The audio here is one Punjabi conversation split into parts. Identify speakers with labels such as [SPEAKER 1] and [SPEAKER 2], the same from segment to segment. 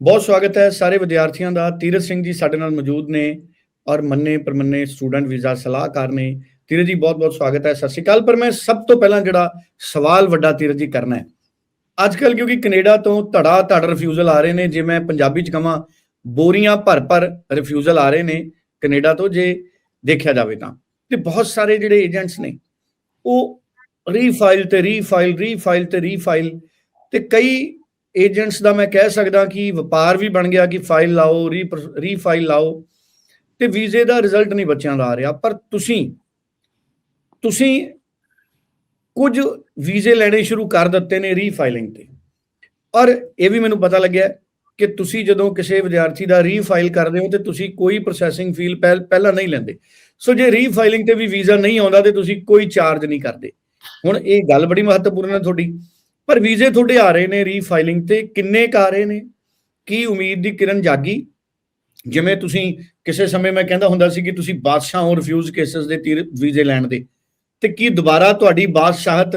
[SPEAKER 1] ਬਹੁਤ ਸਵਾਗਤ ਹੈ ਸਾਰੇ ਵਿਦਿਆਰਥੀਆਂ ਦਾ। ਤੀਰਥ ਸਿੰਘ ਜੀ ਸਾਡੇ ਨਾਲ ਮੌਜੂਦ ਨੇ ਔਰ ਮੰਨੇ ਪਰਮੰਨੇ ਸਟੂਡੈਂਟ ਵੀਜ਼ਾ ਸਲਾਹਕਾਰ ਨੇ। ਤੀਰਥ ਜੀ ਬਹੁਤ ਬਹੁਤ ਸਵਾਗਤ ਹੈ। ਸਤਿ ਸ਼੍ਰੀ ਅਕਾਲ। ਪਰ ਮੈਂ ਸਭ ਤੋਂ ਪਹਿਲਾਂ ਜਿਹੜਾ ਸਵਾਲ ਵੱਡਾ ਤੀਰਥ ਜੀ ਕਰਨਾ ਹੈ। ਅੱਜ ਕੱਲ ਕਿਉਂਕਿ ਕੈਨੇਡਾ ਤੋਂ ਧੜਾ ਧੜ ਰਿਫਿਊਜ਼ਲ ਆ ਰਹੇ ਨੇ। ਜੇ ਮੈਂ ਪੰਜਾਬੀ ਚ ਕਹਾਂ ਬੋਰੀਆਂ ਭਰ ਭਰ ਰਿਫਿਊਜ਼ਲ ਆ ਰਹੇ ਨੇ ਕੈਨੇਡਾ ਤੋਂ ਜੇ ਦੇਖਿਆ ਜਾਵੇ ਤਾਂ। ਤੇ ਬਹੁਤ ਸਾਰੇ ਜਿਹੜੇ ਏਜੰਟਸ ਨੇ, ਉਹ ਰੀਫਾਈਲ ਤੇ ਰੀਫਾਈਲ ਰੀਫਾਈਲ ਤੇ ਰੀਫਾਈਲ ਤੇ ਕਈ ਏਜੰਟਸ ਦਾ ਮੈਂ ਕਹਿ ਸਕਦਾ ਕਿ ਵਪਾਰ ਵੀ ਬਣ ਗਿਆ ਕਿ ਫਾਈਲ ਲਾਓ ਰੀਫਾਈਲ ਲਾਓ, ਤੇ ਵੀਜ਼ੇ ਦਾ ਰਿਜ਼ਲਟ ਨਹੀਂ ਬੱਚਿਆਂ ਦਾ ਆ ਰਿਹਾ। ਪਰ ਤੁਸੀਂ ਤੁਸੀਂ ਕੁਝ ਵੀਜ਼ੇ ਲੈਣੇ ਸ਼ੁਰੂ ਕਰ ਦਿੱਤੇ ਨੇ ਰੀਫਾਈਲਿੰਗ ਤੇ। ਔਰ ਇਹ ਵੀ ਮੈਨੂੰ ਪਤਾ ਲੱਗਿਆ ਕਿ ਤੁਸੀਂ ਜਦੋਂ ਕਿਸੇ ਵਿਦਿਆਰਥੀ ਦਾ ਰੀਫਾਈਲ ਕਰਦੇ ਹੋ ਤੇ ਤੁਸੀਂ ਕੋਈ ਪ੍ਰੋਸੈਸਿੰਗ ਫੀਲ ਪਹਿਲਾਂ ਨਹੀਂ ਲੈਂਦੇ। ਸੋ ਜੇ ਰੀਫਾਈਲਿੰਗ ਤੇ ਵੀ ਵੀਜ਼ਾ ਨਹੀਂ ਆਉਂਦਾ ਤੇ ਤੁਸੀਂ ਕੋਈ ਚਾਰਜ ਨਹੀਂ ਕਰਦੇ। ਹੁਣ ਇਹ ਗੱਲ ਬੜੀ ਮਹੱਤਵਪੂਰਨ ਹੈ ਤੁਹਾਡੀ। ਪਰ ਵੀਜ਼ੇ ਤੁਹਾਡੇ ਆ ਰਹੇ ਨੇ ਰੀਫਾਈਲਿੰਗ ਤੇ, ਕਿੰਨੇ ਕ ਆ ਰਹੇ ਨੇ? ਕੀ ਉਮੀਦ ਦੀ ਕਿਰਨ ਜਾਗੀ? ਜਿਵੇਂ ਤੁਸੀਂ ਕਿਸੇ ਸਮੇਂ ਮੈਂ ਕਹਿੰਦਾ ਹੁੰਦਾ ਸੀ ਕਿ ਤੁਸੀਂ ਬਾਦਸ਼ਾਹ ਹੋ ਰਿਫਿਊਜ਼ ਕੇਸਸ ਦੇ ਤੀਰ ਵੀਜ਼ੇ ਲੈਣ ਦੇ, ਤੇ ਕੀ ਦੁਬਾਰਾ ਤੁਹਾਡੀ ਬਾਦਸ਼ਾਹਤ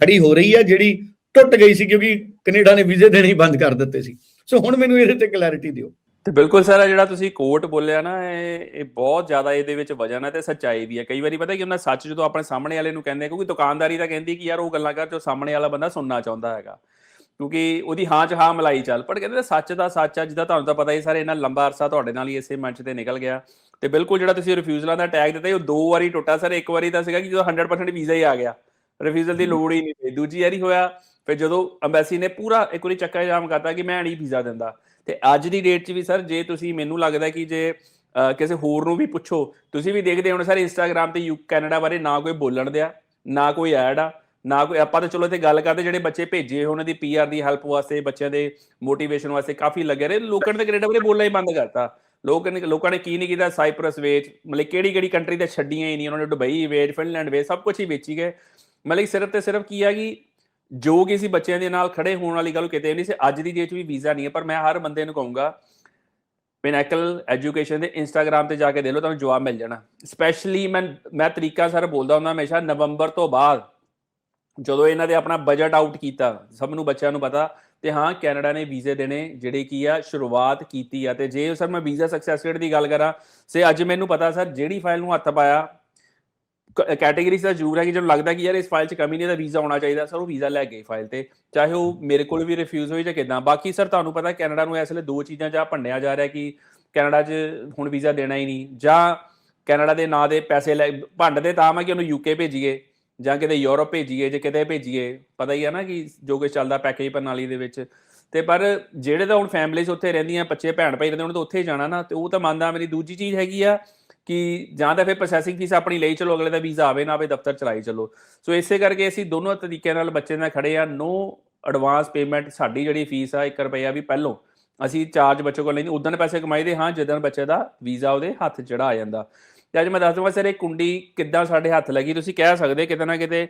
[SPEAKER 1] ਖੜੀ ਹੋ ਰਹੀ ਹੈ ਜਿਹੜੀ ਟੁੱਟ ਗਈ ਸੀ ਕਿਉਂਕਿ ਕੈਨੇਡਾ ਨੇ ਵੀਜ਼ੇ ਦੇਣੇ ਬੰਦ ਕਰ ਦਿੱਤੇ ਸੀ? ਸੋ ਹੁਣ ਮੈਨੂੰ ਇਹਦੇ ਤੇ ਕਲੈਰਿਟੀ ਦਿਓ।
[SPEAKER 2] ਤੇ ਬਿਲਕੁਲ ਸਰ ਜਿਹੜਾ ਤੁਸੀਂ ਕੋਟ ਬੋਲਿਆ ਨਾ ਇਹ ਇਹ ਬਹੁਤ ਜ਼ਿਆਦਾ ਇਹਦੇ ਵਿੱਚ ਵਜਨ ਹੈ ਤੇ ਸੱਚਾਈ ਵੀ ਹੈ। ਕਈ ਵਾਰੀ ਪਤਾ ਕਿ ਉਹਨਾਂ ਸੱਚ ਜਦੋਂ ਆਪਣੇ ਸਾਹਮਣੇ ਵਾਲੇ ਨੂੰ ਕਹਿੰਦੇ ਕਿਉਂਕਿ ਦੁਕਾਨਦਾਰੀ ਤਾਂ ਕਹਿੰਦੀ ਕਿ ਯਾਰ ਉਹ ਗੱਲਾਂ ਕਰ ਜੋ ਸਾਹਮਣੇ ਵਾਲਾ ਬੰਦਾ ਸੁਣਨਾ ਚਾਹੁੰਦਾ ਹੈਗਾ। ਕਿਉਂਕਿ ਉਹਦੀ ਹਾਂ ਚ ਹਾਂ ਮਲਾਈ ਚੱਲ ਪਰ ਕਹਿੰਦੇ ਸੱਚ ਦਾ ਸੱਚ ਆ ਜਿੱਦਾਂ ਤੁਹਾਨੂੰ ਤਾਂ ਪਤਾ ਹੀ ਸਾਰੇ ਇਹਨਾਂ ਲੰਬਾ ਅਰਸਾ ਤੁਹਾਡੇ ਨਾਲ ਹੀ ਇਸੇ ਮੰਚ ਤੇ ਨਿਕਲ ਗਿਆ। ਤੇ ਬਿਲਕੁਲ ਜਿਹੜਾ ਤੁਸੀਂ ਰਿਫਿਊਜ਼ਲਾਂ ਦਾ ਟੈਗ ਦਿੱਤਾ ਉਹ ਦੋ ਵਾਰੀ ਟੁੱਟਾ ਸਰ ਇੱਕ ਵਾਰੀ ਤਾਂ ਸੀਗਾ ਕਿ ਜਦੋਂ 100% ਵੀਜ਼ਾ ਹੀ ਆ ਗਿਆ। ਰਿਫਿਊਜ਼ਲ ਦੀ ਲੋੜ ਹੀ ਨਹੀਂ ਪਈ ਦੂਜੀ ਵਾਰੀ ਹੋਇਆ ਫਿਰ ਜਦੋਂ ਐਮਬੈਸੀ ਨੇ ਪੂਰਾ ਇੱਕ ਵਾਰੀ ਚੱਕਾ ਜਾਮ ਕਰਤਾ ਕਿ ਮੈਂ ਨਹੀਂ ਵੀਜ਼ਾ ਦਿੰਦਾ। ਤੇ ਅੱਜ ਦੀ ਡੇਟ 'ਚ ਵੀ ਸਰ ਜੇ ਤੁਸੀਂ ਮੈਨੂੰ ਲੱਗਦਾ ਕਿ ਜੇ ਕਿਸੇ ਹੋਰ ਨੂੰ ਵੀ ਪੁੱਛੋ, ਤੁਸੀਂ ਵੀ ਦੇਖਦੇ ਹੋ ਸਰ ਇੰਸਟਾਗ੍ਰam ਤੇ ਯੂ ਕੈਨੇਡਾ ਬਾਰੇ ਨਾ ਕੋਈ ਬੋਲਣ ਦਿਆ, ਨਾ ਕੋਈ ਐਡ ਆ, ਨਾ ਕੋਈ, ਆਪਾਂ ਤਾਂ ਚਲੋ ਇੱਥੇ ਗੱਲ ਕਰਦੇ, ਜਿਹੜੇ ਬੱਚੇ ਭੇਜੇ ਉਹਨਾਂ ਦੀ ਪੀਆਰ ਦੀ ਹੈਲਪ ਵਾਸਤੇ, ਬੱਚਿਆਂ ਦੇ ਮੋਟੀਵੇਸ਼ਨ ਵਾਸਤੇ ਕਾਫੀ ਲੱਗੇ ਰਹੇ, ਲੋਕਾਂ ਨੇ ਕੈਨੇਡਾ ਬਾਰੇ ਬੋਲਣਾ ਹੀ ਬੰਦ ਕਰਤਾ। ਲੋਕ ਨੇ, ਲੋਕਾਂ ਨੇ ਕੀ ਨਹੀਂ ਕੀਤਾ ਸਾਈਪਰਸ ਵੇਚ, ਮਤਲਬ ਕਿਹੜੀ ਕਿਹੜੀ ਕੰਟਰੀ ਤੇ ਛੱਡੀਆਂ ਹੀ ਨਹੀਂ, ਉਹਨਾਂ ਨੇ ਦੁਬਈ ਵੇਚ ਫਿਨਲੈਂਡ ਵੇਚ, ਸਭ ਕੁਝ ਹੀ ਵੇਚੀ ਗਏ। ਮਤਲਬ ਸਿਰਫ ਤੇ ਸਿਰਫ ਕੀ ਆ ਕਿ ਜੋ ਕਿ ਅਸੀਂ ਬੱਚਿਆਂ ਦੇ ਨਾਲ ਖੜੇ ਹੋਣ ਵਾਲੀ ਗੱਲ ਕਿਤੇ ਨਹੀਂ ਸੀ, ਅੱਜ ਦੀ ਡੇਟ ਵੀ ਵੀਜ਼ਾ ਨਹੀਂ ਹੈ, ਪਰ ਮੈਂ ਹਰ ਬੰਦੇ ਨੂੰ ਕਹੂੰਗਾ ਪਿਨੈਕਲ ਐਜੂਕੇਸ਼ਨ ਦੇ ਇੰਸਟਾਗ੍ਰam ਤੇ ਜਾ ਕੇ ਦੇ ਲਓ, ਤੁਹਾਨੂੰ ਜਵਾਬ ਮਿਲ ਜਾਣਾ। ਸਪੈਸ਼ਲੀ ਮੈਂ ਮੈਂ ਤਰੀਕਾ ਸਰ ਬੋਲਦਾ ਹੁੰਦਾ ਹਮੇਸ਼ਾ, ਨਵੰਬਰ ਤੋਂ ਬਾਅਦ ਜਦੋਂ ਇਹਨਾਂ ਦੇ ਆਪਣਾ ਬਜਟ ਆਊਟ ਕੀਤਾ, ਸਭ ਨੂੰ ਬੱਚਿਆਂ ਨੂੰ ਪਤਾ ਤੇ ਹਾਂ ਕੈਨੇਡਾ ਨੇ ਵੀਜ਼ੇ ਦੇਣੇ, ਜਿਹੜੇ ਕੀ ਆ, ਸ਼ੁਰੂਆਤ ਕੀਤੀ ਆ ਤੇ ਜੇ ਸਰ ਮੈਂ ਵੀਜ਼ਾ ਸਕਸੈਸ ਰੇਟ ਦੀ ਗੱਲ ਕਰਾਂ, ਸੇ ਅੱਜ ਮੈਨੂੰ ਪਤਾ ਸਰ, ਜਿਹੜੀ ਫਾਈਲ ਨੂੰ ਹੱਥ ਪਾਇਆ ਕੈਟਾਗਰੀ ਦਾ ਜ਼ਰੂਰ ਹੈ ਕਿ ਜਦੋਂ ਲੱਗਦਾ ਕਿ ਯਾਰ ਇਸ ਫਾਈਲ 'ਚ ਕਮੀ ਨਹੀਂ ਤਾਂ ਵੀਜ਼ਾ ਆਉਣਾ ਚਾਹੀਦਾ, ਸਰ ਉਹ ਵੀਜ਼ਾ ਲੈ ਗਏ ਫਾਈਲ ਤੇ। ਚਾਹੇ ਉਹ ਮੇਰੇ ਕੋਲ ਵੀ ਰਿਫਿਊਜ਼ ਹੋਈ ਜਾਂ ਕਿਦਾਂ। ਬਾਕੀ ਸਰ ਤੁਹਾਨੂੰ ਪਤਾ ਕੈਨੇਡਾ ਨੂੰ ਇਸ ਵੇਲੇ ਦੋ ਚੀਜ਼ਾਂ ਜਾਂ ਭੰਡਿਆ ਜਾ ਰਿਹਾ ਕਿ ਕੈਨੇਡਾ 'ਚ ਹੁਣ ਵੀਜ਼ਾ ਦੇਣਾ ਹੀ ਨਹੀਂ। ਜਾਂ ਕੈਨੇਡਾ ਦੇ ਨਾਂ ਦੇ ਪੈਸੇ ਲੈ, ਭੰਡਦੇ ਤਾਂ ਮੈਂ ਕਿ ਉਹਨੂੰ ਯੂਕੇ ਭੇਜੀਏ ਜਾਂ ਕਿਤੇ ਯੂਰਪ ਭੇਜੀਏ ਜੇ ਕਿਤੇ ਭੇਜੀਏ। ਪਤਾ ਹੀ ਹੈ ਨਾ ਕਿ ਜੋ ਕੁਝ ਚੱਲਦਾ ਪੈਕੇਜ ਪ੍ਰਣਾਲੀ ਦੇ ਵਿੱਚ। ਤੇ ਪਰ ਜਿਹੜੇ ਤਾਂ ਹੁਣ ਫੈਮਲੀਜ਼ ਉੱਥੇ ਰਹਿੰਦੀਆਂ, ਬੱਚੇ ਭੈਣ ਭਾਈ ਰਹਿੰਦੇ, ਉਹਨਾਂ ਤਾਂ ਉੱਥੇ ਜਾਣਾ ਨਾ, ਤੇ ਉਹ ਤਾਂ ਮੰਨਦਾ ਮੇਰੀ ਦੂਜੀ ਚੀਜ਼ ਹੈਗੀ ਆ ਕਿ ਜਾਂ ਤਾਂ ਫਿਰ ਪ੍ਰੋਸੈਸਿੰਗ ਫੀਸ ਆਪਣੀ ਲਈ ਚਲੋ, ਅਗਲੇ ਦਾ ਵੀਜ਼ਾ ਆਵੇ ਨਾ ਆਵੇ, ਦਫ਼ਤਰ ਚਲਾਈ ਚਲੋ। ਸੋ ਇਸੇ ਕਰਕੇ ਅਸੀਂ ਦੋਨੋਂ ਤਰੀਕਿਆਂ ਨਾਲ ਬੱਚੇ ਨਾਲ ਖੜੇ ਆ ਨੋ ਐਡਵਾਂਸ ਪੇਮੈਂਟ ਸਾਡੀ ਜਿਹੜੀ ਫੀਸ ਆ 1 ਰੁਪਿਆ ਵੀ ਪਹਿਲੋਂ ਅਸੀਂ ਚਾਰਜ ਬੱਚੇ ਕੋਲ ਲੈਂਦੇ ਉਦੋਂ ਪੈਸੇ ਕਮਾਈ ਦੇ ਹਾਂ, ਜਦੋਂ ਬੱਚੇ ਦਾ ਵੀਜ਼ਾ ਉਹਦੇ ਹੱਥ ਚੜਾ ਆ ਜਾਂਦਾ। ਤੇ ਅੱਜ ਮੈਂ ਦੱਸ ਦਵਾਂ ਸਰ, ਇਹ ਕੁੰਡੀ ਕਿੱਦਾਂ ਸਾਡੇ ਹੱਥ ਲੱਗੀ? ਤੁਸੀਂ ਕਹਿ ਸਕਦੇ ਕਿਤੇ ਨਾ ਕਿਤੇ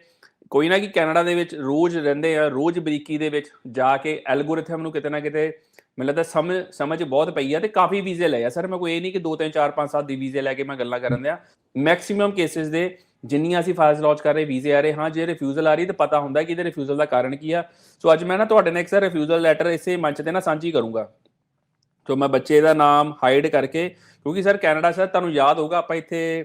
[SPEAKER 2] ਕੋਈ ਨਾ ਕਿ ਕੈਨੇਡਾ ਦੇ ਵਿੱਚ ਰੋਜ਼ ਰਹਿੰਦੇ ਆ, ਰੋਜ਼ ਬਰੀਕੀ ਦੇ ਵਿੱਚ ਜਾ ਕੇ ਐਲਗੋਰਿਥਮ ਨੂੰ ਕਿਤੇ ਨਾ ਕਿਤੇ ਮੈਨੂੰ ਲੱਗਦਾ ਸਮਝ ਸਮਝ ਬਹੁਤ ਪਈ ਆ ਤੇ ਕਾਫੀ ਵੀਜ਼ੇ ਲਏ ਆ। ਸਰ, ਮੈਂ ਕੋਈ ਇਹ ਨਹੀਂ ਕਿ 2 3 4 5 7 ਦੀ ਵੀਜ਼ੇ ਲੈ ਕੇ ਮੈਂ ਗੱਲਾਂ ਕਰਨ ਦਿਆ। ਮੈਕਸਿਮਮ ਕੇਸਿਸ ਦੇ ਜਿੰਨੀਆਂ ਅਸੀਂ ਫਾਈਲਸ ਲਾਂਚ ਕਰ ਰਹੇ, ਵੀਜ਼ੇ ਆ ਰਹੇ, ਹਾਂ, ਜੇ ਰਿਫਿਊਜ਼ਲ ਆ ਰਹੀ ਤਾਂ ਪਤਾ ਹੁੰਦਾ ਕਿ ਇਹਦੇ ਰਿਫਿਊਜ਼ਲ ਦਾ ਕਾਰਨ ਕੀ ਆ। ਸੋ ਅੱਜ ਮੈਂ ਨਾ ਤੁਹਾਡੇ ਨਾਲ ਇੱਕ ਸਰ ਰਿਫਿਊਜ਼ਲ ਲੈਟਰ ਇਸੇ ਮੰਚ ਤੇ ਨਾ ਸਾਂਝੀ ਕਰੂੰਗਾ। ਸੋ ਮੈਂ ਬੱਚੇ ਦਾ ਨਾਮ ਹਾਈਡ ਕਰਕੇ, ਕਿਉਂਕਿ ਸਰ ਕੈਨੇਡਾ ਸਰ ਤੁਹਾਨੂੰ ਯਾਦ ਹੋਊਗਾ, ਆਪਾਂ ਇੱਥੇ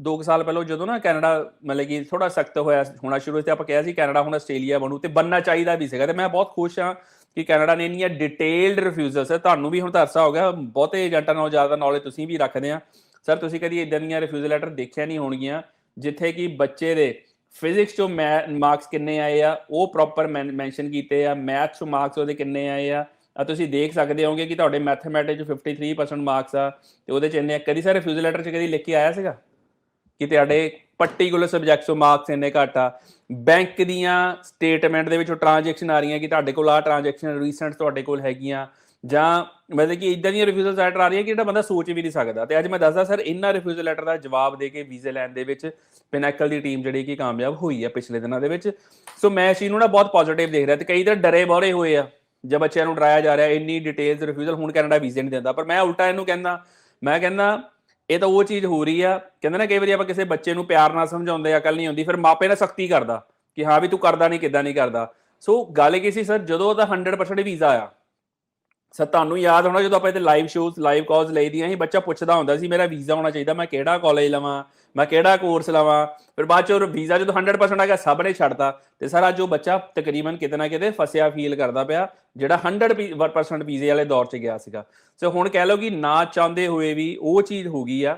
[SPEAKER 2] ਦੋ ਸਾਲ ਪਹਿਲਾਂ ਜਦੋਂ ਨਾ ਕੈਨੇਡਾ ਮਤਲਬ ਕਿ ਥੋੜਾ ਸਖਤ ਹੋਇਆ ਹੋਣਾ ਸ਼ੁਰੂ ਤੇ ਆਪਾਂ ਕਿਹਾ ਸੀ ਕੈਨੇਡਾ ਹੁਣ ਆਸਟ੍ਰੇਲੀਆ ਬਣੂ ਤੇ ਬੰਨਣਾ ਚਾਹੀਦਾ ਵੀ ਸੀਗਾ ਤੇ ਮੈਂ ਬਹੁਤ ਖੁਸ਼ ਹਾਂ ਕਿ ਕੈਨੇਡਾ ਨੇ ਇੰਨੀਆਂ ਡਿਟੇਲਡ ਰਿਫਿਊਜ਼ਲਸ ਹੈ ਤੁਹਾਨੂੰ ਵੀ ਹੁਣ ਤਰਸਾ ਹੋ ਗਿਆ, ਬਹੁਤੇ ਏਜੰਟਾਂ ਨਾਲੋਂ ਜ਼ਿਆਦਾ ਨੌਲੇਜ ਤੁਸੀਂ ਵੀ ਰੱਖਦੇ ਆ ਸਰ ਤੁਸੀਂ ਕਦੀ ਇਦਾਂ ਦੀਆਂ ਰਿਫਿਊਜ਼ਲ ਲੈਟਰ ਦੇਖਿਆ ਨਹੀਂ ਹੋਣਗੀਆਂ, ਜਿੱਥੇ ਕਿ ਬੱਚੇ ਦੇ ਫਿਜ਼ਿਕਸ ਚੋਂ ਮਾਰਕਸ ਕਿੰਨੇ ਆਏ ਆ, ਉਹ ਪ੍ਰੋਪਰ ਮੈਂਸ਼ਨ ਕੀਤੇ ਆ ਮੈਥ ਚੋਂ ਮਾਰਕਸ ਉਹਦੇ ਕਿੰਨੇ ਆਏ ਆ ਤੁਸੀਂ ਦੇਖ ਸਕਦੇ ਹੋਗੇ ਕਿ ਤੁਹਾਡੇ ਮੈਥਮੈਟਿਕਸ 'ਚ 53% ਮਾਰਕਸ ਆ, ਤੇ ਉਹਦੇ ਚ ਇੰਨੇ ਕਦੀ ਸਰ ਰਿਫਿਊਜ਼ਲ ਲੈਟਰ 'ਚ ਕਦੀ ਲਿਖ ਕੇ ਆਇਆ ਸੀਗਾ? ਕਿ ਤੁਹਾਡੇ ਪਾਰਟਿਕੂਲਰ ਸਬਜੈਕਟਸ ਤੋਂ ਮਾਰਕਸ ਇੰਨੇ ਘੱਟ ਆ। ਬੈਂਕ ਦੀਆਂ ਸਟੇਟਮੈਂਟ ਦੇ ਵਿੱਚੋਂ ਟ੍ਰਾਂਜੈਕਸ਼ਨ ਆ ਰਹੀਆਂ ਕਿ ਤੁਹਾਡੇ ਕੋਲ ਆ ਟ੍ਰਾਂਜੈਕਸ਼ਨ ਰੀਸੈਂਟ ਤੁਹਾਡੇ ਕੋਲ ਹੈਗੀਆਂ, ਜਾਂ ਮਤਲਬ ਕਿ ਇਦਾਂ ਦੀਆਂ ਰਿਫਿਊਜ਼ਲ ਲੈਟਰ ਆ ਰਹੀਆਂ ਕਿ ਜਿਹੜਾ ਬੰਦਾ ਸੋਚ ਵੀ ਨਹੀਂ ਸਕਦਾ। ਤੇ ਅੱਜ ਮੈਂ ਦੱਸਦਾ ਸਰ ਇਹਨਾਂ ਰਿਫਿਊਜ਼ਲ ਲੈਟਰ ਦਾ ਜਵਾਬ ਦੇ ਕੇ ਵੀਜ਼ੇ ਲੈਣ ਦੇ ਵਿੱਚ ਪਿਨੈਕਲ ਦੀ ਟੀਮ ਜਿਹੜੀ ਕਿ ਕਾਮਯਾਬ ਹੋਈ ਆ ਪਿਛਲੇ ਦਿਨਾਂ ਦੇ ਵਿੱਚ। ਸੋ ਮੈਂ ਇਸ ਚੀਜ਼ ਨੂੰ ਨਾ ਬਹੁਤ ਪੋਜ਼ਿਟਿਵ ਦੇਖ ਰਿਹਾ ਤੇ ਕਈ ਤਾਂ ਡਰੇ ਬੋਰੇ ਹੋਏ ਆ। ਜੇ ਬੱਚਿਆਂ ਨੂੰ ਡਰਾਇਆ ਜਾ ਰਿਹਾ, ਇੰਨੀ ਡਿਟੇਲਸ ਰਿਫਿਊਜ਼ਲ ਹੁਣ ਕੈਨੇਡਾ ਵੀਜ਼ੇ ਨਹੀਂ ਦਿੰਦਾ। ਪਰ ਮੈਂ ਉਲਟਾ ਇਹਨੂੰ ਕਹਿੰਦਾ, ਮੈਂ ਕਹਿੰਦਾ, ਇਹ ਤਾਂ ਉਹ ਚੀਜ਼ ਹੋ ਰਹੀ ਆ। ਕਹਿੰਦੇ ਨਾ ਕਈ ਵਾਰੀ ਆਪਾਂ ਕਿਸੇ ਬੱਚੇ ਨੂੰ ਪਿਆਰ ਨਾਲ ਸਮਝਾਉਂਦੇ ਅਕਲ ਨਹੀਂ ਆਉਂਦੀ, ਫਿਰ ਮਾਪੇ ਨਾਲ ਸਖਤੀ ਕਰਦਾ ਕਿ ਹਾਂ ਵੀ ਤੂੰ ਕਰਦਾ ਨਹੀਂ, ਕਿੱਦਾਂ ਨਹੀਂ ਕਰਦਾ। ਸੋ ਗੱਲ ਕੀ ਸੀ, ਸਰ? ਜਦੋਂ ਉਹਦਾ 100% ਵੀਜ਼ਾ ਆਇਆ ਸਰ, ਤੁਹਾਨੂੰ ਯਾਦ ਹੋਣਾ ਜਦੋਂ ਆਪਾਂ ਇੱਥੇ ਲਾਈਵ ਸ਼ੋਜ਼ ਲਾਈਵ ਕਾਲਸ ਲਈਦੀਆਂ ਸੀ, ਬੱਚਾ ਪੁੱਛਦਾ ਹੁੰਦਾ ਸੀ, ਮੇਰਾ ਵੀਜ਼ਾ ਹੋਣਾ ਚਾਹੀਦਾ, ਮੈਂ ਕਿਹੜਾ ਕਾਲਜ ਲਵਾਂ, ਮੈਂ ਕਿਹੜਾ ਕੋਰਸ ਲਵਾਂ? ਫਿਰ ਬਾਅਦ 'ਚੋਂ ਵੀਜ਼ਾ ਜਦੋਂ 100% ਆ ਗਿਆ, ਸਭ ਨੇ ਛੱਡਤਾ। ਤੇ ਸਰ, ਅੱਜ ਉਹ ਬੱਚਾ ਤਕਰੀਬਨ ਕਿਤੇ ਨਾ ਕਿਤੇ ਫਸਿਆ ਫੀਲ ਕਰਦਾ ਪਿਆ, ਜਿਹੜਾ 100% ਵੀਜ਼ੇ ਵਾਲੇ ਦੌਰ 'ਚ ਗਿਆ ਸੀਗਾ। ਸੋ ਹੁਣ ਕਹਿ ਲਓ ਕਿ ਨਾ ਚਾਹੁੰਦੇ ਹੋਏ ਵੀ ਉਹ ਚੀਜ਼ ਹੋ ਗਈ ਆ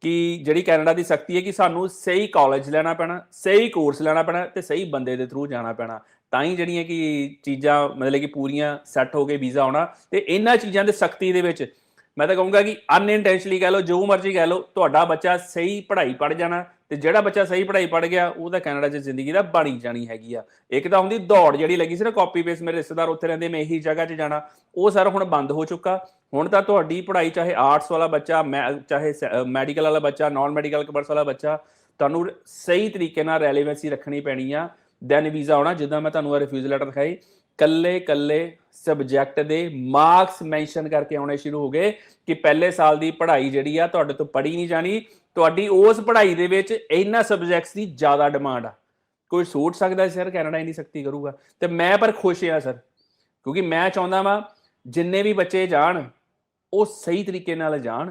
[SPEAKER 2] ਕਿ ਜਿਹੜੀ ਕੈਨੇਡਾ ਦੀ ਸਖਤੀ ਹੈ ਕਿ ਸਾਨੂੰ ਸਹੀ ਕਾਲਜ ਲੈਣਾ ਪੈਣਾ, ਸਹੀ ਕੋਰਸ ਲੈਣਾ ਪੈਣਾ ਤੇ ਸਹੀ ਬੰਦੇ ਦੇ ਥਰੂ ਜਾਣਾ ਪੈਣਾ। ਤਾਂ ਹੀ ਜਿਹੜੀਆਂ ਕਿ ਚੀਜ਼ਾਂ ਮਤਲਬ ਕਿ ਪੂਰੀਆਂ ਸੈੱਟ ਹੋ ਕੇ ਵੀਜ਼ਾ ਆਉਣਾ ਤੇ ਇਹਨਾਂ ਚੀਜ਼ਾਂ ਦੇ ਸਖਤੀ ਦੇ ਵਿੱਚ ਮੈਂ ਤਾਂ ਕਹੂੰਗਾ ਕਿ ਅਨਇੰਟੈਂਸ਼ਨਲੀ ਕਹਿ ਲਓ, ਜੋ ਮਰਜ਼ੀ ਕਹਿ ਲਓ, ਤੁਹਾਡਾ ਬੱਚਾ ਸਹੀ ਪੜ੍ਹਾਈ ਪੜ੍ਹ ਜਾਣਾ ਤੇ ਜਿਹੜਾ ਬੱਚਾ ਸਹੀ ਪੜ੍ਹਾਈ ਪੜ੍ਹ ਗਿਆ, ਉਹ ਤਾਂ ਕੈਨੇਡਾ 'ਚ ਜ਼ਿੰਦਗੀ ਦਾ ਬਣੀ ਜਾਣੀ ਹੈਗੀ ਆ। ਇੱਕ ਤਾਂ ਹੁੰਦੀ ਦੌੜ ਜਿਹੜੀ ਲੱਗੀ ਸੀ ਨਾ ਕਾਪੀ ਪੇਸ ਮੇਰੇ ਰਿਸ਼ਤੇਦਾਰ ਉੱਥੇ ਰਹਿੰਦੇ, ਮੈਂ ਇਹੀ ਜਗ੍ਹਾ 'ਚ ਜਾਣਾ, ਉਹ ਸਰ ਹੁਣ ਬੰਦ ਹੋ ਚੁੱਕਾ। ਹੁਣ ਤਾਂ ਤੁਹਾਡੀ ਪੜ੍ਹਾਈ ਚਾਹੇ ਆਰਟਸ ਵਾਲਾ ਬੱਚਾ, ਮੈਂ- ਚਾਹੇ ਮੈਡੀਕਲ ਵਾਲਾ ਬੱਚਾ ਨਾਨ ਮੈਡੀਕਲ ਕਮਰਸ ਵਾਲਾ ਬੱਚਾ, ਤੁਹਾਨੂੰ ਸਹੀ ਤਰੀਕੇ ਨਾਲ ਰੈਲੇਵੈਂਸੀ ਰੱਖਣੀ ਪੈਣੀ ਆ। ਦੈਨ ਵੀਜ਼ਾ ਆਉਣਾ, ਜਿੱਦਾਂ ਮੈਂ ਤੁਹਾਨੂੰ ਰਿਫਿਊਜ਼ਲ ਲੈਟਰ ਦਿਖਾਈ, ਕੱਲੇ ਕੱਲੇ ਸਬਜੈਕਟ ਦੇ ਮਾਰਕਸ ਮੈਂਸ਼ਨ ਕਰਕੇ ਆਉਣੇ ਸ਼ੁਰੂ ਹੋ ਗਏ ਕਿ ਪਹਿਲੇ ਸਾਲ ਦੀ ਪੜ੍ਹਾਈ ਜਿਹੜੀ ਆ, ਤੁਹਾਡੇ ਤੋਂ ਪੜ੍ਹੀ ਨਹੀਂ ਜਾਣੀ। ਤੁਹਾਡੀ ਉਸ ਪੜ੍ਹਾਈ ਦੇ ਵਿੱਚ ਇਹਨਾਂ ਸਬਜੈਕਟਸ ਦੀ ਜ਼ਿਆਦਾ ਡਿਮਾਂਡ ਆ। ਕੋਈ ਸੋਚ ਸਕਦਾ ਸਰ ਕੈਨੇਡਾ ਇੰਨੀ ਸਖਤੀ ਕਰੂਗਾ? ਤੇ ਮੈਂ ਪਰ ਖੁਸ਼ ਆ ਸਰ ਕਿਉਂਕਿ ਮੈਂ ਚਾਹੁੰਦਾ ਵਾਂ, ਜਿੰਨੇ ਵੀ ਬੱਚੇ ਜਾਣ, ਉਹ ਸਹੀ ਤਰੀਕੇ ਨਾਲ ਜਾਣ।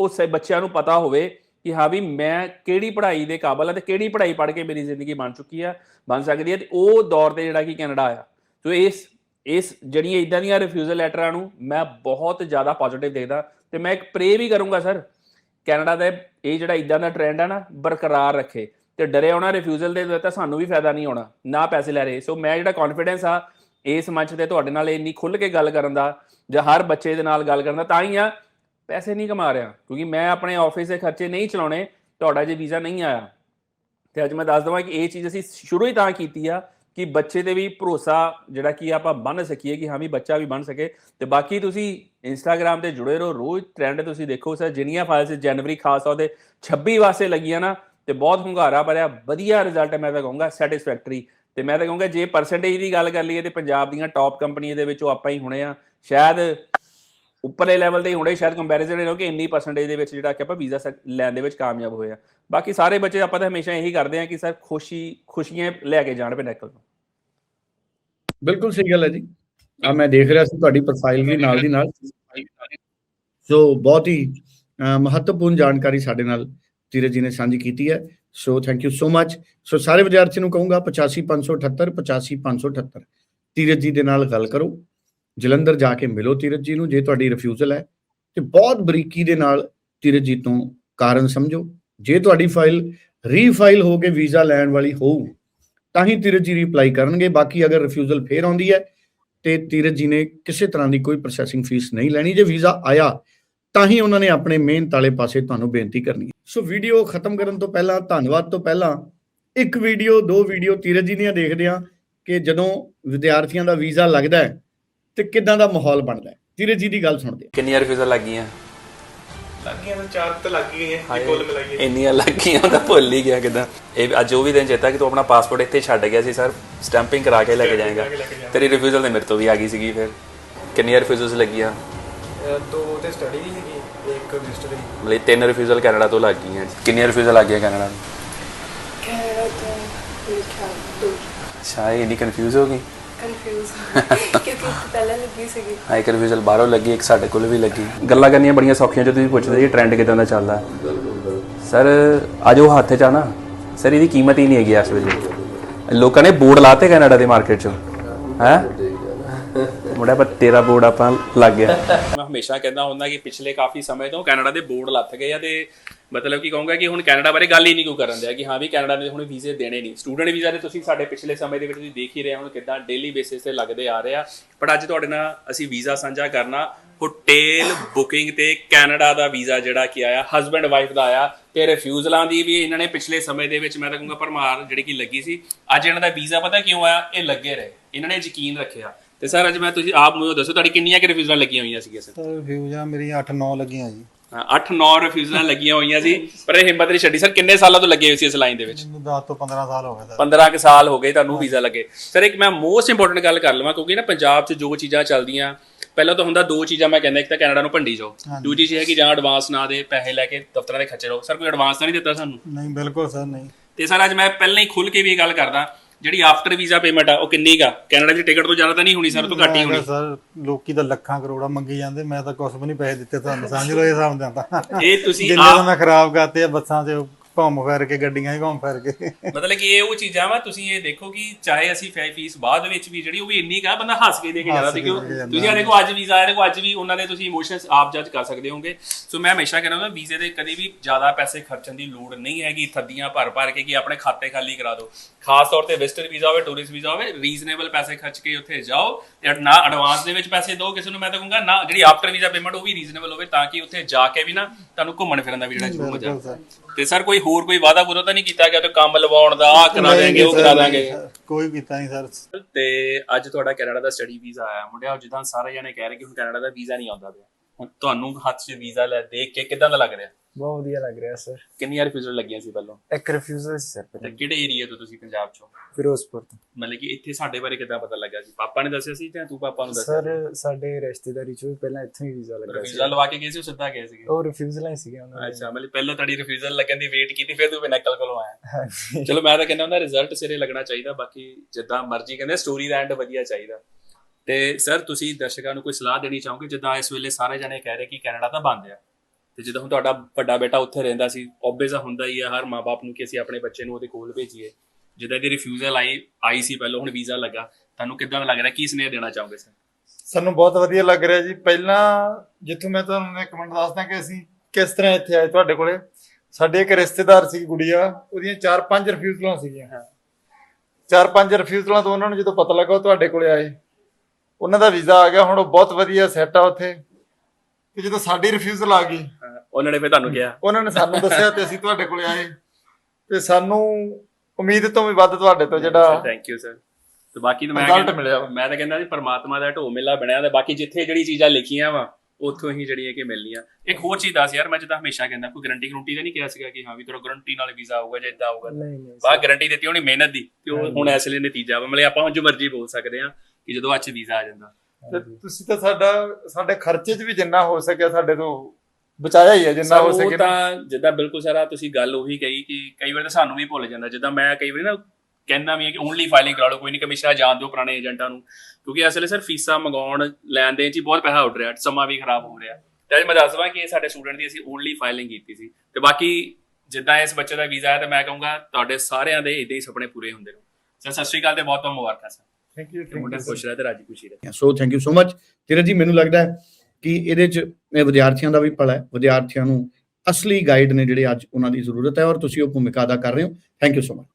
[SPEAKER 2] ਉਹ ਸੇ, ਬੱਚਿਆਂ ਨੂੰ ਪਤਾ ਹੋਵੇ ਕਿ ਹਾਂ ਵੀ ਮੈਂ ਕਿਹੜੀ ਪੜ੍ਹਾਈ ਦੇ ਕਾਬਲ ਆ ਤੇ ਕਿਹੜੀ ਪੜ੍ਹਾਈ ਪੜ੍ਹ ਕੇ ਮੇਰੀ ਜ਼ਿੰਦਗੀ ਬਣ ਚੁੱਕੀ ਆ, ਬਣ ਸਕਦੀ ਹੈ ਤੇ ਉਹ ਦੌਰ ਤੇ ਜਿਹੜਾ ਕਿ ਕੈਨੇਡਾ ਆਇਆ ਸੋ ਇਸ ਇਸ ਜਿਹੜੀਆਂ ਇਦਾਂ ਦੀਆਂ ਰਿਫਿਊਜ਼ਲ ਲੈਟਰਾਂ ਨੂੰ ਮੈਂ ਬਹੁਤ ਜ਼ਿਆਦਾ ਪੋਜ਼ਿਟਿਵ ਦੇਖਦਾ ਤੇ ਮੈਂ ਇੱਕ ਪ੍ਰੇ ਵੀ ਕਰੂੰਗਾ ਸਰ, ਕੈਨੇਡਾ ਦਾ ਇਹ ਜਿਹੜਾ ਇਦਾਂ ਦਾ ਟ੍ਰੈਂਡ ਆ ਨਾ, ਬਰਕਰਾਰ ਰੱਖੇ ਤੇ ਡਰੇ ਆਉਣਾ ਰਿਫਿਊਜ਼ਲ ਦੇ ਤਾਂ ਸਾਨੂੰ ਵੀ ਫਾਇਦਾ ਨਹੀਂ ਹੋਣਾ, ਨਾ ਪੈਸੇ ਲੈ ਰਹੇ। ਸੋ ਮੈਂ ਜਿਹੜਾ ਕੌਨਫੀਡੈਂਸ ਆ, ਇਸ ਮੰਚ ਤੇ ਤੁਹਾਡੇ ਨਾਲ ਇੰਨੀ ਖੁੱਲ ਕੇ ਗੱਲ ਕਰਨ ਦਾ ਜਾਂ ਹਰ ਬੱਚੇ ਦੇ ਨਾਲ ਗੱਲ ਕਰਨ ਦਾ ਤਾਂ ਹੀ ਆ ਪੈਸੇ ਨਹੀਂ ਕਮਾ ਰਿਹਾ, ਕਿਉਂਕਿ ਮੈਂ ਆਪਣੇ ਆਫਿਸ ਦੇ ਖਰਚੇ ਨਹੀਂ ਚਲਾਉਣੇ, ਤੁਹਾਡਾ ਜੇ ਵੀਜ਼ਾ ਨਹੀਂ ਆਇਆ। ਤੇ ਅੱਜ ਮੈਂ ਦੱਸ ਦਵਾਂ ਕਿ ਇਹ ਚੀਜ਼ ਅਸੀਂ ਸ਼ੁਰੂ ਹੀ ਤਾਂ ਕੀਤੀ ਆ ਕਿ ਬੱਚੇ ਤੇ ਵੀ ਭਰੋਸਾ ਜਿਹੜਾ ਕਿ ਆਪਾਂ ਬਣ ਸਕੀਏ ਕਿ ਹਾਂ ਵੀ ਬੱਚਾ ਵੀ ਬਣ ਸਕੇ। ਤੇ ਬਾਕੀ ਤੁਸੀਂ ਇੰਸਟਾਗ੍ਰam ਤੇ ਜੁੜੇ ਰਹੋ, ਰੋਜ਼ ਟ੍ਰੈਂਡ ਤੁਸੀਂ ਦੇਖੋ ਸਰ, ਜਿੰਨੀਆਂ ਫਾਈਲਸ ਜਨਵਰੀ ਖਾਸ ਤੌਰ ਤੇ 26 ਵਾਸਤੇ ਲੱਗੀਆਂ ਨਾ, ਤੇ ਬਹੁਤ ਹੁੰਗਾਰਾ ਭਰਿਆ, ਵਧੀਆ ਰਿਜ਼ਲਟ ਮੈਂ ਤਾਂ ਕਹੂੰਗਾ ਸੈਟੀਸਫੈਕਟਰੀ ਤੇ ਮੈਂ ਤਾਂ ਕਹੂੰਗਾ ਜੇ ਪਰਸੈਂਟੇਜ ਦੀ ਗੱਲ ਕਰ ਲਈਏ ਤੇ ਪੰਜਾਬ ਦੀਆਂ ਟਾਪ ਕੰਪਨੀਆਂ ਦੇ ਵਿੱਚ ਉਹ ਆਪਾਂ ਹੀ ਹੋਣੇ ਆ। ਸ਼ਾਇਦ ਉੱਪਰਲੇ ਲੈਵਲ ਤੇ ਹੀ ਸ਼ਾਇਦ ਕੰਪੈਰੀਜ਼ਨ ਇਹ ਕਿ ਇੰਨੀ ਪਰਸੈਂਟੇਜ ਦੇ ਵਿੱਚ ਜਿਹੜਾ ਕਿ ਆਪਾਂ ਵੀਜ਼ਾ ਲੈਣ ਦੇ ਵਿੱਚ ਕਾਮਯਾਬ ਹੋਏ ਆ। ਬਾਕੀ ਸਾਰੇ ਬੱਚੇ ਆਪਾਂ ਤਾਂ ਹਮੇਸ਼ਾ ਇਹੀ ਕਰਦੇ ਆ ਕਿ ਸਰ ਖੁਸ਼ੀ, ਖੁਸ਼ੀਆਂ ਲੈ ਕੇ ਜਾਣ ਪਿੰਡਕਲ ਤੋਂ।
[SPEAKER 1] ਬਿਲਕੁਲ ਸਹੀ ਗੱਲ ਹੈ ਜੀ। ਆ ਮੈਂ ਦੇਖ ਰਿਹਾ ਸੀ ਤੁਹਾਡੀ ਪ੍ਰੋਫਾਈਲ ਵੀ ਨਾਲ ਦੀ ਨਾਲ। ਸੋ ਬਹੁਤ ਹੀ ਮਹੱਤਵਪੂਰਨ ਜਾਣਕਾਰੀ ਸਾਡੇ ਨਾਲ ਧੀਰਜ ਜੀ ਨੇ ਸਾਂਝੀ ਕੀਤੀ ਹੈ। ਸੋ ਥੈਂਕ ਯੂ ਸੋ ਮੱਚ ਸੋ ਸਾਰੇ ਵਿਦਿਆਰਥੀ ਨੂੰ ਕਹੂੰਗਾ 85578 85578 ਧੀਰਜ ਜੀ ਦੇ ਨਾਲ ਗੱਲ ਕਰੋ। ਜਲੰਧਰ ਜਾ ਕੇ ਮਿਲੋ ਧੀਰਜ ਜੀ ਨੂੰ, ਜੇ ਤੁਹਾਡੀ ਰਿਫਿਊਜ਼ਲ ਹੈ, ਤੇ ਬਹੁਤ ਬਰੀਕੀ ਦੇ ਨਾਲ ਧੀਰਜ ਜੀ ਤੋਂ ਕਾਰਨ ਸਮਝੋ। ਜੇ ਤੁਹਾਡੀ ਫਾਈਲ ਰੀਫਾਈਲ ਹੋ ਕੇ ਵੀਜ਼ਾ ਲੈਣ ਵਾਲੀ ਹੋਊ, ਤਾਂ ਹੀ ਧੀਰਜ ਜੀ ਰਿਪਲਾਈ ਕਰਨਗੇ। ਬਾਕੀ ਅਗਰ ਰਿਫਿਊਜ਼ਲ ਫੇਰ ਆਉਂਦੀ ਹੈ, ਤੇ ਧੀਰਜ ਜੀ ਨੇ ਕਿਸੇ ਤਰ੍ਹਾਂ ਦੀ ਕੋਈ ਪ੍ਰੋਸੈਸਿੰਗ ਫੀਸ ਨਹੀਂ ਲੈਣੀ। ਜੇ ਵੀਜ਼ਾ ਆਇਆ, ਤਾਂ ਹੀ ਉਹਨਾਂ ਨੇ ਆਪਣੇ ਮਿਹਨਤ ਵਾਲੇ ਪਾਸੇ ਤੁਹਾਨੂੰ ਬੇਨਤੀ ਕਰਨੀ ਹੈ। ਸੋ ਵੀਡੀਓ ਖਤਮ ਕਰਨ ਤੋਂ ਪਹਿਲਾਂ, ਧੰਨਵਾਦ ਤੋਂ ਪਹਿਲਾਂ, ਇੱਕ ਵੀਡੀਓ ਦੋ ਵੀਡੀਓ ਧੀਰਜ ਜੀ ਦੀਆਂ ਦੇਖਦੇ ਹਾਂ ਕਿ ਜਦੋਂ ਵਿਦਿਆਰਥੀਆਂ ਦਾ ਵੀਜ਼ਾ ਲੱਗਦਾ ਹੈ ਤੇ ਕਿਦਾਂ ਦਾ ਮਾਹੌਲ ਬਣਦਾ ਹੈ? ਧੀਰਜ ਜੀ ਦੀ ਗੱਲ ਸੁਣਦੇ ਹਾਂ।
[SPEAKER 2] ਕਿੰਨੀਆਂ ਰਿਫਿਊਜ਼ਲ ਲੱਗੀਆਂ?
[SPEAKER 3] ਲੱਗੀਆਂ ਤਾਂ ਚਾਰ ਤਾਂ ਲੱਗ ਹੀ ਗਈਆਂ ਜੇ ਕੁੱਲ ਮਿਲਾਈਏ
[SPEAKER 2] ਇੰਨੀਆਂ ਲੱਗੀਆਂ ਤਾਂ ਭੁੱਲ ਹੀ ਗਿਆ ਕਿਦਾਂ। ਇਹ ਅੱਜ ਉਹ ਵੀ ਦਿਨ ਚੇਤਾ ਕਿ ਤੂੰ ਆਪਣਾ ਪਾਸਪੋਰਟ ਇੱਥੇ ਛੱਡ ਗਿਆ ਸੀ ਸਰ। ਸਟੈਂਪਿੰਗ ਕਰਾ ਕੇ ਲੈ ਕੇ ਜਾਏਗਾ। ਤੇਰੀ ਰਿਫਿਊਜ਼ਲ ਤੇ ਮੇਰੇ ਤੋਂ ਵੀ ਆ ਗਈ ਸੀਗੀ ਫਿਰ। ਕਿੰਨੀਆਂ ਰਿਫਿਊਜ਼ਲਸ ਲੱਗੀਆਂ?
[SPEAKER 3] ਅਹ ਦੋ ਤੇ ਸਟੱਡੀ ਦੀ ਸੀਗੀ ਇੱਕ ਵਿਜ਼ਟਰ ਦੀ
[SPEAKER 2] ਮਤਲਬ ਤਿੰਨ ਰਿਫਿਊਜ਼ਲ ਕੈਨੇਡਾ ਤੋਂ ਲੱਗ ਗਈਆਂ। ਕਿੰਨੀਆਂ ਰਿਫਿਊਜ਼ਲ ਲੱਗ ਗਈਆਂ ਕੈਨੇਡਾ ਨੂੰ?
[SPEAKER 4] ਕੈਨੇਡਾ ਤੋਂ ਮੇਰੇ ਖਿਆਲ ਦੋ।
[SPEAKER 2] ਅੱਛਾ ਇਹ ਇੰਨੀ ਕਨਫਿਊਜ਼ ਹੋ ਗਈ।
[SPEAKER 4] ਕਨਫਿਊਜ਼ ਕਿਉਂਕਿ ਇੱਕ ਪਹਿਲਾਂ ਲੱਗੀ ਸੀਗੀ?
[SPEAKER 2] ਹਾਂ ਇੱਕ ਰਿਫਿਊਜ਼ਲ ਬਾਹਰੋਂ ਲੱਗੀ ਇੱਕ ਸਾਡੇ ਕੋਲ ਵੀ ਲੱਗੀ। ਗੱਲਾਂ ਕਰਨੀਆਂ ਬੜੀਆਂ ਸੌਖੀਆਂ ਜੇ ਤੁਸੀਂ ਪੁੱਛਦੇ ਜੀ ਟ੍ਰੈਂਡ ਕਿਦਾਂ ਦਾ ਚੱਲਦਾ। ਸਰ ਅੱਜ ਉਹ ਹੱਥ 'ਚ ਆ ਨਾ ਸਰ ਇਹਦੀ ਕੀਮਤ ਹੀ ਨਹੀਂ ਹੈਗੀ ਇਸ ਵੇਲੇ। ਲੋਕਾਂ ਨੇ ਬੋਰਡ ਲਾਤੇ ਕੈਨੇਡਾ ਦੇ ਮਾਰਕੀਟ 'ਚ ਹੈ? ਮੁੰਡਾ ਪਰ ਤੇਰਾ ਬੋਰਡ ਆਪਾਂ ਲੱਗ ਗਿਆ। ਮੈਂ ਹਮੇਸ਼ਾ ਕਹਿੰਦਾ ਹੁੰਦਾ ਕਿ ਪਿਛਲੇ ਕਾਫੀ ਸਮੇਂ ਤੋਂ ਕੈਨੇਡਾ ਦੇ ਬੋਰਡ ਲੱਥ ਗਏ ਆ ਤੇ ਮਤਲਬ ਕੀ ਕਹੂੰਗਾ ਕਿ ਹੁਣ ਕੈਨੇਡਾ ਬਾਰੇ ਗੱਲ ਹੀ ਨਹੀਂ ਕਿਉਂ ਕਰਨ ਦਿਆ ਕਿ ਹਾਂ ਵੀ ਕੈਨੇਡਾ ਨੇ ਹੁਣ ਵੀਜ਼ੇ ਦੇਣੇ ਨਹੀਂ। ਸਟੂਡੈਂਟ ਵੀਜ਼ਾ ਦੇ ਤੁਸੀਂ ਸਾਡੇ ਪਿਛਲੇ ਸਮੇਂ ਦੇ ਵਿੱਚ ਤੁਸੀਂ ਦੇਖ ਹੀ ਰਹੇ ਹੁਣ ਕਿਦਾਂ ਡੇਲੀ ਬੇਸਿਸ ਤੇ ਲੱਗਦੇ ਆ ਰਹੇ ਆ। ਪਰ ਅੱਜ ਤੁਹਾਡੇ ਨਾਲ ਅਸੀਂ ਵੀਜ਼ਾ ਸਾਂਝਾ ਕਰਨਾ ਹੋਟੇਲ ਬੁਕਿੰਗ ਤੇ ਕੈਨੇਡਾ ਦਾ ਵੀਜ਼ਾ ਜਿਹੜਾ ਕਿ ਆਇਆ ਹਸਬੰਡ ਵਾਈਫ ਦਾ ਆਇਆ, ਤੇ ਰਿਫਿਊਜ਼ਲਾਂ ਦੀ ਵੀ ਇਹਨਾਂ ਨੇ ਪਿਛਲੇ ਸਮੇਂ ਦੇ ਵਿੱਚ ਮੈਂ ਤਾਂ ਕਹੂੰਗਾ ਪਰਮਾਰ ਜਿਹੜੀ ਕਿ ਲੱਗੀ ਸੀ। ਅੱਜ ਇਹਨਾਂ ਦਾ ਵੀਜ਼ਾ ਪਤਾ ਕਿਉਂ ਆਇਆ? ਇਹ ਲੱਗੇ ਰਹੇ। ਇਹਨਾਂ ਨੇ ਯਕੀਨ ਰੱਖਿਆ। ਤੇ ਸਰ ਅੱਜ ਮੈਂ ਤੁਸੀਂ ਆਪ ਮੈਨੂੰ ਦੱਸੋ ਤੁਹਾਡੀ ਕਿੰਨੀਆਂ ਕਿ ਰਿਫਿਊਜ਼ਲਾਂ ਲੱਗੀਆਂ ਹੋਈਆਂ ਸੀਗੀਆਂ ਸਰ?
[SPEAKER 5] ਸਰ ਰਿਵਿਊਜ਼ਾਂ ਮੇਰੀ 8-9 ਲੱਗੀਆਂ ਜੀ।
[SPEAKER 2] 8-9 ਰਿਫਿਊਜ਼ਲਾਂ ਲੱਗੀਆਂ ਹੋਈਆਂ ਸੀ ਪਰ ਇਹ ਹਿੰਮਤ ਨਹੀਂ ਛੱਡੀ। ਸਰ ਕਿੰਨੇ ਸਾਲਾਂ ਤੋਂ ਲੱਗੇ ਹੋਏ ਸੀ ਇਸ ਲਾਈਨ ਦੇ ਵਿੱਚ?
[SPEAKER 5] ਮੈਨੂੰ 10 ਤੋਂ 15 ਸਾਲ ਹੋ ਗਏ ਸਰ।
[SPEAKER 2] 15 ਕੁ ਸਾਲ ਹੋ ਗਏ ਤੁਹਾਨੂੰ ਵੀਜ਼ਾ ਲੱਗੇ। ਸਰ ਇੱਕ ਮੈਂ ਮੋਸਟ ਇੰਪੋਰਟੈਂਟ ਗੱਲ ਕਰ ਲਵਾਂ ਕਿਉਂਕਿ ਨਾ ਪੰਜਾਬ 'ਚ ਜੋ ਚੀਜ਼ਾਂ ਚੱਲਦੀਆਂ ਪਹਿਲਾਂ ਤਾਂ ਹੁੰਦਾ ਦੋ ਚੀਜ਼ਾਂ ਮੈਂ ਕਹਿੰਦਾ ਇੱਕ ਤਾਂ ਕੈਨੇਡਾ ਨੂੰ ਭੰਡੀ ਜਾਓ। ਦੂਜੀ ਚੀਜ਼ ਹੈ ਕਿ ਜਾਂ ਐਡਵਾਂਸ ਨਾ ਦੇ ਪੈਸੇ ਲੈ ਕੇ ਦਫ਼ਤਰਾਂ ਦੇ ਖੱਚੇ ਰਹੋ। ਸਰ ਕੋਈ ਐਡਵਾਂਸ ਤਾਂ ਨਹੀਂ ਦਿੱਤਾ ਸਾਨੂੰ?
[SPEAKER 5] ਨਹੀਂ ਬਿਲਕੁਲ ਸਰ ਨਹੀਂ।
[SPEAKER 2] ਤੇ ਸਰ ਅੱਜ ਮੈਂ ਪਹਿਲਾਂ ਹੀ ਖੁੱਲ ਕੇ ਵੀ ਇਹ ਗੱਲ ਕਰਦਾ ਜਿਹੜੀ ਆਫਟਰ ਵੀਜ਼ਾ ਪੇਮੈਂਟ ਆ ਉਹ ਕਿੰਨੀ ਕਾ ਕੈਨੇਡਾ ਦੀ ਟਿਕਟ ਤੋਂ ਜ਼ਿਆਦਾ ਤਾਂ ਨਹੀਂ ਹੋਣੀ ਸਰ ਤੋਂ ਘੱਟ ਹੀ ਹੋਣੀ।
[SPEAKER 5] ਸਰ ਲੋਕੀ ਤਾਂ ਲੱਖਾਂ ਕਰੋੜਾਂ ਮੰਗੀ ਜਾਂਦੇ ਮੈਂ ਤਾਂ ਵੀ ਨਹੀਂ ਪੈਸੇ ਦਿੱਤੇ ਤੁਹਾਨੂੰ ਸਮਝ ਲਓ ਇਹ ਹਿਸਾਬ ਦਾ ਤਾਂ।
[SPEAKER 2] ਇਹ ਤੁਸੀਂ
[SPEAKER 5] ਜਿੰਨੇ ਤਾਂ ਮੈਂ ਖਰਾਬ ਕਰਤੇ ਆ ਬੱਸਾਂ 'ਚ ਘੁੰਮ ਫਿਰ ਕੇ ਗੱਡੀਆਂ 'ਚ ਘੁੰਮ ਫਿਰ ਕੇ।
[SPEAKER 2] ਮਤਲਬ ਕਿ ਇਹ ਉਹ ਚੀਜ਼ਾਂ ਵਾ ਤੁਸੀਂ ਇਹ ਦੇਖੋ ਕਿ ਚਾਹੇ ਅਸੀਂ ਫੈ ਫੀਸ ਬਾਅਦ ਵਿੱਚ ਵੀ ਜਿਹੜੀ ਉਹ ਵੀ ਇੰਨੀ ਕਾ ਬੰਦਾ ਹੱਸ ਕੇ ਦੇ ਕੇ ਜਾਂਦਾ
[SPEAKER 5] ਕੇ
[SPEAKER 2] ਸੀ ਕਿਉਂ?
[SPEAKER 5] ਕੇ।
[SPEAKER 2] ਤੁਸੀਂ ਆ ਦੇਖੋ ਅੱਜ ਵੀਜ਼ਾ ਆਇਆ ਦੇਖੋ ਅੱਜ ਵੀ ਉਹਨਾਂ ਦੇ ਤੁਸੀਂ ਇਮੋਸ਼ਨਸ ਆਪ ਜੱਜ ਕਰ ਸਕਦੇ ਹੋਗੇ ਸੋ ਮੈਂ ਹਮੇਸ਼ਾ ਕਹਿੰਦਾ ਹੁੰਦਾ ਵੀਜ਼ੇ ਦੇ ਕਦੀ ਵੀ ਜ਼ਿਆਦਾ ਪੈਸੇ ਖਰਚਣ ਦੀ ਲੋੜ ਨਹੀਂ ਹੈਗੀ ਥੱਦੀਆਂ ਭਰ ਭਰ ਕੇ ਕਿ ਆਪਣੇ ਖਾਤੇ ਖਾਲੀ ਕਰਾ ਦਿਓ ਖਾਸ ਤੌਰ ਤੇ ਵਿਜ਼ਟਰ ਵੀਜ਼ਾ ਹੋਵੇ ਟੂਰਿਸਟ ਵੀਜ਼ਾ ਹੋਵੇ ਰੀਜ਼ਨੇਬਲ ਪੈਸੇ ਖਰਚ ਕੇ ਉੱਥੇ ਜਾਓ ਤੇ ਨਾ ਐਡਵਾਂਸ ਦੇ ਵਿੱਚ ਪੈਸੇ ਦਿਓ। ਕਿਸੇ ਨੂੰ ਮੈਂ ਤਾਂ ਕਹੂੰਗਾ ਨਾ ਜਿਹੜੀ ਆਫਟਰ ਵੀਜ਼ਾ ਪੇਮੈਂਟ ਉਹ ਵੀ ਰੀਜ਼ਨੇਬਲ ਹੋਵੇ ਤਾਂ ਕਿ ਉੱਥੇ ਜਾ ਕੇ ਵੀ ਨਾ ਤੁਹਾਨੂੰ ਘੁੰਮਣ ਫਿਰਨ ਦਾ ਵੀ ਜਿਹੜਾ ਜ਼ਰੂਰ ਮਜ਼ਾ ਤੇ ਸਰ ਕੋਈ ਹੋਰ ਕੋਈ ਵਾਅਦਾ ਬੁਰਾ ਤਾਂ ਨਹੀਂ ਕੀਤਾ ਗਿਆ ਤੇ ਕੰਮ ਲਵਾਉਣ ਦਾ ਆ ਕਰਾ ਦੇਾਂਗੇ ਉਹ ਕਰਾ ਦਾਂਗੇ
[SPEAKER 5] ਕੋਈ ਕੀਤਾ ਨਹੀਂ ਸਰ।
[SPEAKER 2] ਤੇ ਅੱਜ ਤੁਹਾਡਾ ਕੈਨੇਡਾ ਦਾ ਸਟੱਡੀ ਵੀਜ਼ਾ ਆਇਆ। ਮੁੰਡਿਆ ਜਿੱਦਾਂ ਸਾਰੇ ਜਣੇ ਕਹਿ ਰਹੇ ਕਿ ਹੁਣ ਕੈਨੇਡਾ ਦਾ ਵੀਜ਼ਾ ਨਹੀਂ ਆਉਂਦਾ ਪਿਆ। ਹੁਣ ਤੁਹਾਨੂੰ ਹੱਥ 'ਚ ਵੀਜ਼ਾ ਲੈ ਦੇਖ ਕੇ ਕਿਦਾਂ ਦਾ ਲੱਗ ਰਿਹਾ?
[SPEAKER 6] ਬਹੁਤ ਵਧੀਆ ਲੱਗ ਰਿਹਾ ਸਰ।
[SPEAKER 2] ਕਿੰਨੀਆਂ ਰਿਫਿਊਜ਼ਲ ਲੱਗੀਆਂ ਸੀ ਪਹਿਲਾਂ?
[SPEAKER 6] ਇੱਕ ਰਿਫਿਊਜ਼ਲ ਸੀ ਸਰ
[SPEAKER 2] ਤੇ ਕਿਹੜੇ ਏਰੀਆ ਤੋਂ ਤੁਸੀਂ ਪੰਜਾਬ 'ਚੋਂ?
[SPEAKER 6] ਫਿਰੋਜ਼ਪੁਰ ਤੋਂ।
[SPEAKER 2] ਮਤਲਬ ਕਿ ਇੱਥੇ ਸਾਡੇ ਬਾਰੇ ਕਿਦਾਂ ਪਤਾ ਲੱਗਾ ਸੀ ਪਾਪਾ ਨੇ ਦੱਸਿਆ ਸੀ ਜਾਂ ਤੂੰ ਪਾਪਾ ਨੂੰ ਦੱਸਿਆ?
[SPEAKER 6] ਸਰ ਸਾਡੇ ਰਿਸ਼ਤੇਦਾਰੀ ਚੋਂ ਪਹਿਲਾਂ ਇੱਥੋਂ ਹੀ ਵੀਜ਼ਾ ਲੱਗਾ ਸੀ।
[SPEAKER 2] ਰਿਫਿਊਜ਼ਲ ਲਵਾ ਕੇ ਗਏ ਸੀ ਉਹ ਸਿੱਧਾ ਗਏ ਸੀਗੇ?
[SPEAKER 6] ਉਹ ਰਿਫਿਊਜ਼ਲਾਂ ਹੀ ਸੀਗੇ ਉਹਨਾਂ ਦੇ।
[SPEAKER 2] ਅੱਛਾ ਮਤਲਬ ਪਹਿਲਾਂ ਤੁਹਾਡੀ ਰਿਫਿਊਜ਼ਲ ਲੱਗਣ ਦੀ ਵੇਟ ਕੀਤੀ ਫਿਰ ਤੂੰ ਬਿਨਕਲ ਕੋਲੋਂ ਆਇਆ ਚਲੋ ਮੈਂ ਤਾਂ ਕਹਿੰਦਾ ਹੁੰਦਾ ਰਿਜ਼ਲਟ ਸਿਰੇ ਲੱਗਣਾ ਚਾਹੀਦਾ ਬਾਕੀ ਜਿੱਦਾਂ ਮਰਜ਼ੀ ਕਹਿੰਦੇ ਸਟੋਰੀ ਦਾ ਐਂਡ ਵਧੀਆ ਚਾਹੀਦਾ। ਤੇ ਸਰ ਤੁਸੀਂ ਦਰਸ਼ਕਾਂ ਨੂੰ ਕੋਈ ਸਲਾਹ ਦੇਣੀ ਚਾਹੋਗੇ? ਜਿੱਦਾਂ ਇਸ ਵੇਲੇ ਸਾਰੇ ਜਣੇ ਕਹਿ ਰਹੇ ਕਿ ਕੈਨੇਡਾ ਤਾਂ ਬੰਦ ਆ। ਤੇ ਜਦੋਂ ਹੁਣ ਤੁਹਾਡਾ ਵੱਡਾ ਬੇਟਾ ਉੱਥੇ ਰਹਿੰਦਾ ਸੀ ਆਬਵੀਅਸ ਹੁੰਦਾ ਹੀ ਆ ਹਰ ਮਾਪੇ ਨੂੰ ਕਿ ਅਸੀਂ ਆਪਣੇ ਬੱਚੇ ਨੂੰ ਉਹਦੇ ਕੋਲ ਭੇਜੀਏ। ਜਿੱਦਾਂ ਇਹਦੀ ਰਿਫਿਊਜ਼ਲ ਆਈ ਆਈ ਸੀ ਪਹਿਲਾਂ ਹੁਣ ਵੀਜ਼ਾ ਲੱਗਾ। ਤੁਹਾਨੂੰ ਕਿੱਦਾਂ ਦਾ ਲੱਗ ਰਿਹਾ? ਕੀ ਸੁਨੇਹਾ ਦੇਣਾ ਚਾਹੋਗੇ ਸਰ
[SPEAKER 7] ਸਾਨੂੰ ਬਹੁਤ ਵਧੀਆ ਲੱਗ ਰਿਹਾ ਜੀ। ਪਹਿਲਾਂ ਜਿੱਥੋਂ ਮੈਂ ਤੁਹਾਨੂੰ ਇੱਕ ਮਿੰਟ ਦੱਸਦਾ ਕਿ ਅਸੀਂ ਕਿਸ ਤਰ੍ਹਾਂ ਇੱਥੇ ਆਏ ਤੁਹਾਡੇ ਕੋਲੇ। ਸਾਡੇ ਇੱਕ ਰਿਸ਼ਤੇਦਾਰ ਸੀ ਗੁੜੀਆ। ਉਹਦੀਆਂ ਚਾਰ ਪੰਜ ਰਿਫਿਊਜ਼ਲਾਂ ਸੀਗੀਆਂ। ਚਾਰ ਪੰਜ ਰਿਫਿਊਜ਼ਲਾਂ ਤੋਂ ਉਹਨਾਂ ਨੂੰ ਜਦੋਂ ਪਤਾ ਲੱਗਾ ਤੁਹਾਡੇ ਕੋਲੇ ਆਏ। ਉਹਨਾਂ ਦਾ ਵੀਜ਼ਾ ਆ ਗਿਆ। ਹੁਣ ਉਹ ਬਹੁਤ ਵਧੀਆ ਸੈੱਟ ਆ ਉੱਥੇ। ਤੇ ਜਦੋਂ ਸਾਡੀ ਰਿਫਿਊਜ਼ਲ ਆ ਗਈ
[SPEAKER 2] ਉਹਨਾਂ ਨੇ ਫਿਰ ਤੁਹਾਨੂੰ ਕਿਹਾ।
[SPEAKER 7] ਉਹਨਾਂ ਨੇ ਸਾਨੂੰ ਦੱਸਿਆ ਤੇ ਅਸੀਂ ਤੁਹਾਡੇ ਕੋਲੇ ਆਏ। ਤੇ ਸਾਨੂੰ ਉਮੀਦ ਤੋਂ ਵੀ ਵੱਧ ਤੁਹਾਡੇ ਤੋਂ ਜਿਹੜਾ
[SPEAKER 2] ਥੈਂਕ ਯੂ ਸਰ ਤੇ ਬਾਕੀ ਤਾਂ ਮੈਂ
[SPEAKER 7] ਮਿਲਿਆ ਵਾ।
[SPEAKER 2] ਮੈਂ ਤਾਂ ਕਹਿੰਦਾ ਜੀ ਪਰਮਾਤਮਾ ਦਾ ਢੋ ਮੇਲਾ ਬਣਿਆ ਤੇ ਬਾਕੀ ਜਿੱਥੇ ਜਿਹੜੀ ਚੀਜ਼ਾਂ ਲਿਖੀਆਂ ਵਾ ਉੱਥੋਂ ਹੀ ਜਿਹੜੀਆਂ ਕਿ ਮਿਲਣੀਆਂ। ਇੱਕ ਹੋਰ ਚੀਜ਼ ਦੱਸ ਯਾਰ ਮੈਂ ਜਿੱਦਾਂ ਹਮੇਸ਼ਾ ਕਹਿੰਦਾ ਕੋਈ ਗਰੰਟੀ ਗਰੰਟੀ ਤਾਂ ਨਹੀਂ ਕਿਹਾ ਸੀਗਾ ਕਿ ਹਾਂ ਵੀ ਤੇਰਾ ਗਰੰਟੀ ਨਾਲ ਵੀਜ਼ਾ ਆਊਗਾ ਜਾਂ ਇਦਾਂ ਆਊਗਾ।
[SPEAKER 6] ਨਹੀਂ ਨਹੀਂ
[SPEAKER 2] ਬਾਅਦ ਗਰੰਟੀ ਦਿੱਤੀ ਹੋਣੀ ਮਿਹਨਤ ਦੀ ਤੇ ਉਹ ਹੁਣ ਇਸ ਲਈ ਨਤੀਜਾ ਵਾ। ਮਤਲਬ ਆਪਾਂ ਹੁਣ ਜੋ ਮਰਜ਼ੀ ਬੋਲ ਸਕਦੇ ਆ ਕਿ ਜਦੋਂ ਅੱਜ ਵੀਜ਼ਾ ਆ ਜਾਂਦਾ।
[SPEAKER 7] ਤੇ ਤੁਸੀਂ ਤਾਂ ਸਾਡਾ ਸਾਡੇ ਖਰਚੇ 'ਚ ਵੀ ਜਿੰਨਾ ਹੋ ਸਕਿਆ ਸਾਡੇ ਤੋਂ ਬਚਾਇਆ ਹੀ ਹੈ ਜਿੰਨਾ ਹੋ ਸਕੇ
[SPEAKER 2] ਤਾਂ ਜਿੱਦਾਂ ਬਿਲਕੁਲ ਸਾਰਾ ਤੁਸੀਂ ਗੱਲ ਉਹੀ ਕਹੀ ਕਿ ਕਈ ਵਾਰ ਤਾਂ ਸਾਨੂੰ ਵੀ ਭੁੱਲ ਜਾਂਦਾ ਜਿੱਦਾਂ ਮੈਂ ਕਈ ਵਾਰੀ ਨਾ ਕਹਿੰਦਾ ਵੀ ਹਾਂ ਕਿ ਓਨਲੀ ਫਾਈਲਿੰਗ ਕਰਾ ਲਓ ਕੋਈ ਨਹੀਂ ਕਮਿਸ਼ਨਰ ਜਾਣ ਦਿਓ ਪੁਰਾਣੇ ਏਜੰਟਾਂ ਨੂੰ ਕਿਉਂਕਿ ਅਸਲੇ ਸਰ ਫੀਸਾਂ ਮੰਗਾਉਣ ਲੈਣ ਦੇਣ 'ਚ ਹੀ ਬਹੁਤ ਪੈਸਾ ਉੱਡ ਰਿਹਾ ਸਮਾਂ ਵੀ ਖਰਾਬ ਹੋ ਰਿਹਾ। ਤੇ ਅੱਜ ਮੈਂ ਦੱਸਦਾ ਕਿ ਇਹ ਸਾਡੇ ਸਟੂਡੈਂਟ ਦੀ ਅਸੀਂ ਓਨਲੀ ਫਾਈਲਿੰਗ ਕੀਤੀ ਸੀ। ਤੇ ਬਾਕੀ ਜਿੱਦਾਂ ਇਸ ਬੱਚੇ ਦਾ ਵੀਜ਼ਾ ਹੈ ਤਾਂ ਮੈਂ ਕਹੂੰਗਾ ਤੁਹਾਡੇ ਸਾਰਿਆਂ ਦੇ ਇਦਾਂ ਹੀ ਸੁਪਨੇ ਪੂਰੇ ਹੁੰਦੇ ਰਹੋ। ਸਰ ਸਤਿ ਸ਼੍ਰੀ ਅਕਾਲ ਤੇ ਬਹੁਤ ਬਹੁਤ ਮੁਬਾਰਕਾਂ ਸਰ।
[SPEAKER 7] ਥੈਂਕ ਯੂ
[SPEAKER 2] ਤੇ ਮੁੰਡਾ ਖੁਸ਼ ਰਹੇ ਤੇ ਰਾਜੀ ਖੁਸ਼ੀ ਰਹੇ।
[SPEAKER 1] So thank you so much Tirath ji ਮੈਨੂੰ ਲੱਗਦਾ ਹੈ ਕਿ ਇਹਦੇ ਚ ਵਿਦਿਆਰਥੀਆਂ ਦਾ ਵੀ ਭਲਾ ਹੈ। ਵਿਦਿਆਰਥੀਆਂ ਨੂੰ ਅਸਲੀ ਗਾਈਡ ਨੇ ਜਿਹੜੇ ਅੱਜ ਉਹਨਾਂ ਦੀ ਜ਼ਰੂਰਤ ਹੈ ਔਰ ਤੁਸੀਂ ਉਹ ਭੂਮਿਕਾ ਅਦਾ ਕਰ ਰਹੇ ਹੋ। Thank you so much